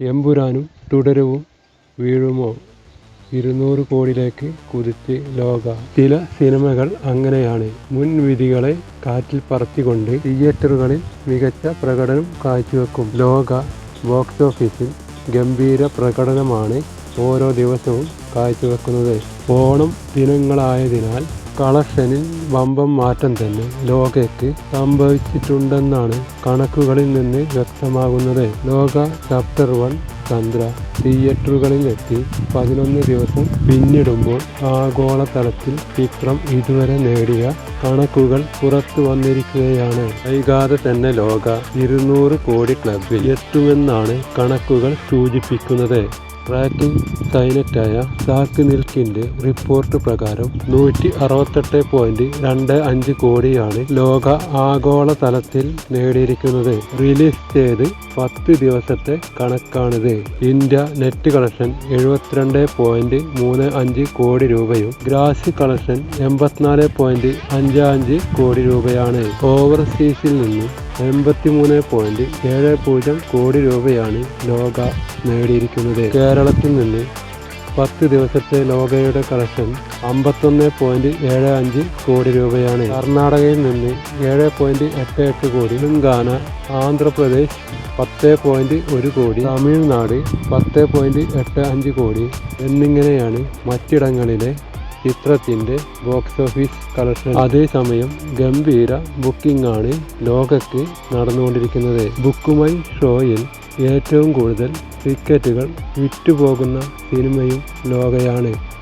എമ്പുരാനും തുടരവും വീഴുമോ? ഇരുന്നൂറ് കോടിയിലേക്ക് കുതിച്ച് ലോക. ചില സിനിമകൾ അങ്ങനെയാണ്. മുൻവിധികളെ കാറ്റിൽ പറത്തിക്കൊണ്ട് തിയേറ്ററുകളിൽ മികച്ച പ്രകടനം കാഴ്ചവെക്കും. ലോക ബോക്സ് ഓഫീസിൽ ഗംഭീര പ്രകടനമാണ് ഓരോ ദിവസവും കാഴ്ചവെക്കുന്നത്. ഓണം ദിനങ്ങളായതിനാൽ കളക്ഷനിൽ വമ്പം മാറ്റം തന്നെ ലോകയ്ക്ക് സംഭവിച്ചിട്ടുണ്ടെന്നാണ് കണക്കുകളിൽ നിന്ന് വ്യക്തമാകുന്നത്. ലോക ചാപ്റ്റർ വൺ ചന്ദ്ര തിയേറ്ററുകളിലെത്തി പതിനൊന്ന് ദിവസം പിന്നിടുമ്പോൾ ആഗോളതലത്തിൽ ചിത്രം ഇതുവരെ നേടിയ കണക്കുകൾ പുറത്തു വന്നിരിക്കുകയാണ്. വൈകാതെ തന്നെ ലോക ഇരുന്നൂറ് കോടി ക്ലബിൽ എത്തുമെന്നാണ് കണക്കുകൾ സൂചിപ്പിക്കുന്നത്. ട്രാക്കിംഗ് സൈനറ്റായ സാക്ക് നിൽക്കിന്റെ റിപ്പോർട്ട് പ്രകാരം നൂറ്റി അറുപത്തെട്ട് പോയിന്റ് രണ്ട് അഞ്ച് കോടിയാണ് ലോക ആഗോള തലത്തിൽ നേടിയിരിക്കുന്നത്. റിലീസ് ചെയ്ത് പത്ത് ദിവസത്തെ കണക്കാണിത്. ഇന്ത്യ നെറ്റ് കളക്ഷൻ എഴുപത്തിരണ്ട് പോയിന്റ് മൂന്ന് അഞ്ച് കോടി രൂപയും ഗ്രാസ് കളക്ഷൻ എൺപത്തിനാല് പോയിന്റ് അഞ്ച് അഞ്ച് കോടി രൂപയാണ്. ഓവർസീസിൽ നിന്നും എൺപത്തിമൂന്ന് പോയിന്റ് ഏഴ് പൂജ്യം കോടി രൂപയാണ് ലോക നേടിയിരിക്കുന്നത്. കേരളത്തിൽ നിന്ന് പത്ത് ദിവസത്തെ ലോകയുടെ കളക്ഷൻ അമ്പത്തൊന്ന് പോയിന്റ് ഏഴ് അഞ്ച് കോടി രൂപയാണ്. കർണാടകയിൽ നിന്ന് ഏഴ് പോയിന്റ് എട്ട് എട്ട് കോടി. തെലങ്കാന ആന്ധ്രാപ്രദേശ് പത്ത് പോയിന്റ് ഒരു കോടി. തമിഴ്നാട് പത്ത് പോയിന്റ് എട്ട് അഞ്ച് കോടി. എന്നിങ്ങനെയാണ് മറ്റിടങ്ങളിലെ ചിത്രത്തിന്റെ ബോക്സ് ഓഫീസ് കളക്ഷൻ. അതേസമയം ഗംഭീര ബുക്കിംഗ് ആണ് ലോകയ്ക്ക് നടന്നുകൊണ്ടിരിക്കുന്നത്. ബുക്കുമൈ ഷോയിൽ ഏറ്റവും കൂടുതൽ ടിക്കറ്റുകൾ വിറ്റുപോകുന്ന സിനിമയും ലോകയാണ്.